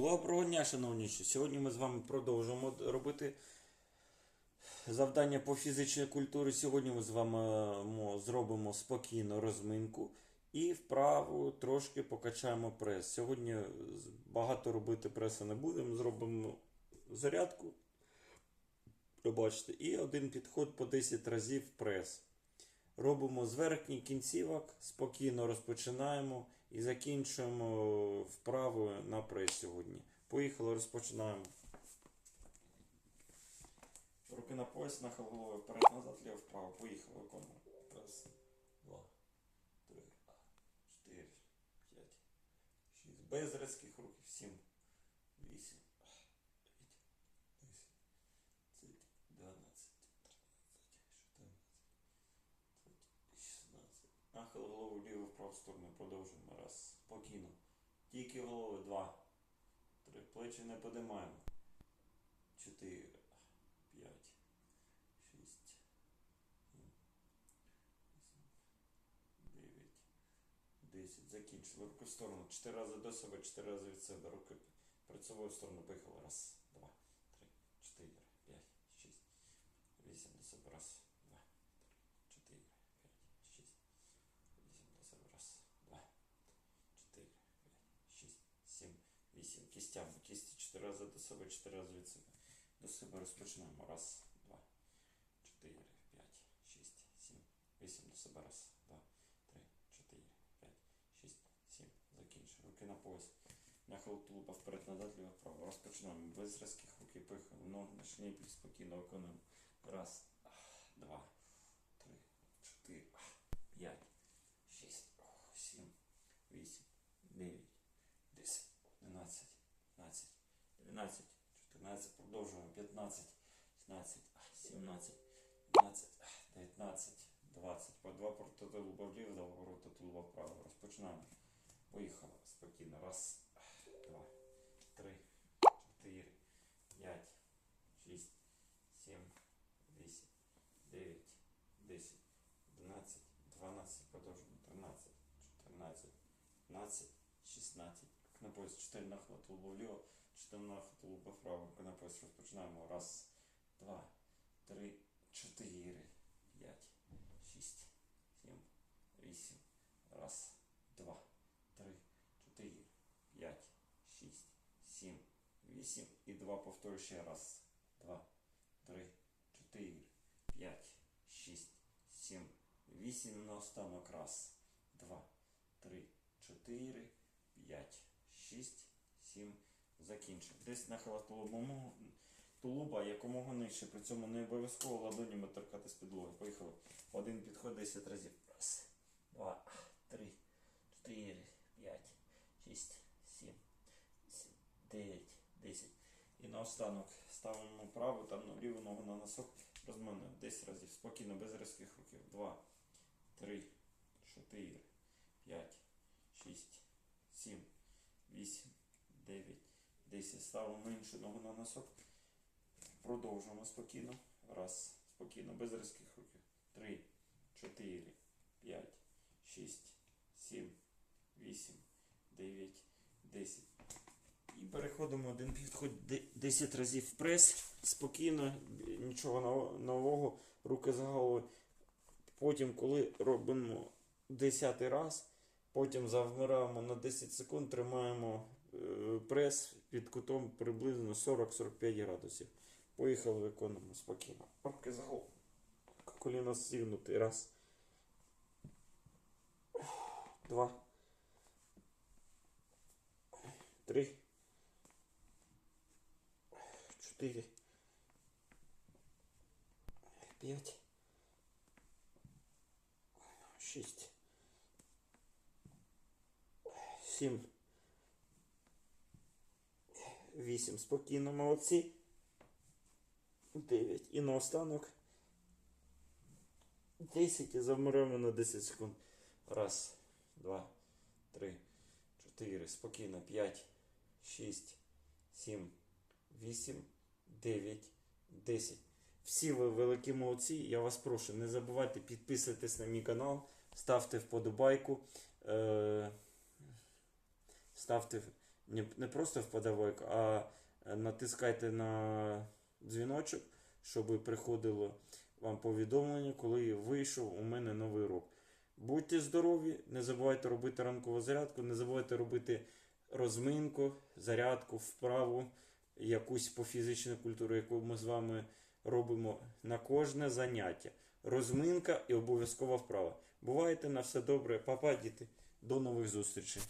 Доброго дня, шановні. Сьогодні ми з вами продовжуємо робити завдання по фізичній культурі. Сьогодні ми з вами зробимо спокійно розминку і вправу трошки покачаємо прес. Сьогодні багато робити преса не будемо. Зробимо зарядку. Пробачте, і один підход по 10 разів прес. Робимо з верхніх кінцівок, спокійно розпочинаємо і закінчуємо вправу на прес сьогодні. Поїхали, розпочинаємо. Руки на пояс, нахил голови вперед, назад, ліво, вправо. Поїхали, виконуємо. Раз, два, три, чотири, п'ять, шість. Без різких рухів. Сім, вісім, дев'ять, десять, дванадцять, тринадцять, чотирнадцять. 16. Нахил голову вліво в праву сторону. Продовжуємо. Раз. Спокійно. Тільки голови. Два. Три. Плечі не подимаємо. Чотири. П'ять. Шість. Дев'ять. Десять. Закінчили. Руки в сторону. Чотири рази до себе, чотири рази від себе. Руки перед собою сторону. Поїхали. Раз. Два. Три. Чотири. П'ять. Шість. Вісім до себе. Раз. Два. Три. Чотири. П'ять. Шість. Вісім до себе. Раз. Два. Чотири. П'ять. Шість. Сім. Вісім. Кістями. Кісті чотири рази до себе, чотири рази від себе. До себе розпочинаємо. Раз, два, чотири, п'ять, шість, сім, вісім до себе. Раз, два, три, чотири, п'ять, шість, сім. Закінчуємо. Руки на пояс. Нахил тулуба вперед, назад, ліво, вправо. Розпочинаємо. Без різких руки поїхали. Ноги на шніпі спокійно виконуємо. Раз, два, три, чотири, п'ять, шість, сім, вісім, дев'ять, десять, одинадцять, дванадцять, тринадцять, 14, продовжуємо, 15, 16, 17, 18, 19, 20, по два проти тулуба вліво, два проти тулуба вправо. Розпочинаємо. Поїхали. Спокійно. Раз, два, три, чотири, п'ять, шість, сім, вісім, дев'ять, десять, одинадцять, дванадцять, продовжуємо, 13, 14, 15, 16, на пояс 4 нахила тулуба вліво, 4 нахила тулуба вправо, руки розпочинаємо. Раз, два, три, чотири, п'ять, шість, сім, вісім. Раз, два, три, чотири, п'ять, шість, сім, вісім. І два повторю ще раз. Два, три, чотири, п'ять, шість, сім, вісім. На останок. Раз, два, три, чотири, п'ять, шість, сім. Закінчив. Десь нахила тулубому тулуба якомога нижче. При цьому не обов'язково ладонями торкатись підлоги. Поїхали. Один підход 10 разів. Раз, два, три, чотири, п'ять, шість, сім, вісім, дев'ять, десять. І наостанок ставимо праву та ну, ліву ногу на носок. Розминуємо 10 разів. Спокійно, без різких руків. Два, три, чотири, п'ять, шість, сім, вісім, дев'ять, десять. Ставимо іншу ногу на носок. Продовжуємо спокійно. Раз. Спокійно, без різких руків. Три, чотири, п'ять, шість, сім, вісім, дев'ять, десять. І переходимо один підход де- 10 разів в прес. Спокійно, нічого нового, руки за головою. Потім, коли робимо 10 раз, потім завмираємо на 10 секунд, тримаємо е, прес під кутом приблизно 40-45 градусів. Поїхали, виконуємо спокійно. Руки за голову. Коліно зігнути. Раз. Два. Три. Чотири. П'ять. Шість. Сім. Вісім. Спокійно, молодці. Дев'ять. І наостанок. Десять. І завмираємо на 10 секунд. Раз, два, три, чотири. Спокійно. П'ять, шість, сім, вісім, дев'ять, десять. Всі ви великі молодці. Я вас прошу, не забувайте підписуйтесь на мій канал, ставте вподобайку, е- ставте Не, не просто вподобайку, а е, натискайте на дзвіночок, щоб приходило вам повідомлення, коли вийшов у мене новий урок. Будьте здорові, не забувайте робити ранкову зарядку, не забувайте робити розминку, зарядку, вправу, якусь по фізичній культурі, яку ми з вами робимо на кожне заняття. Розминка і обов'язкова вправа. Бувайте на все добре, папа, діти. До нових зустрічей.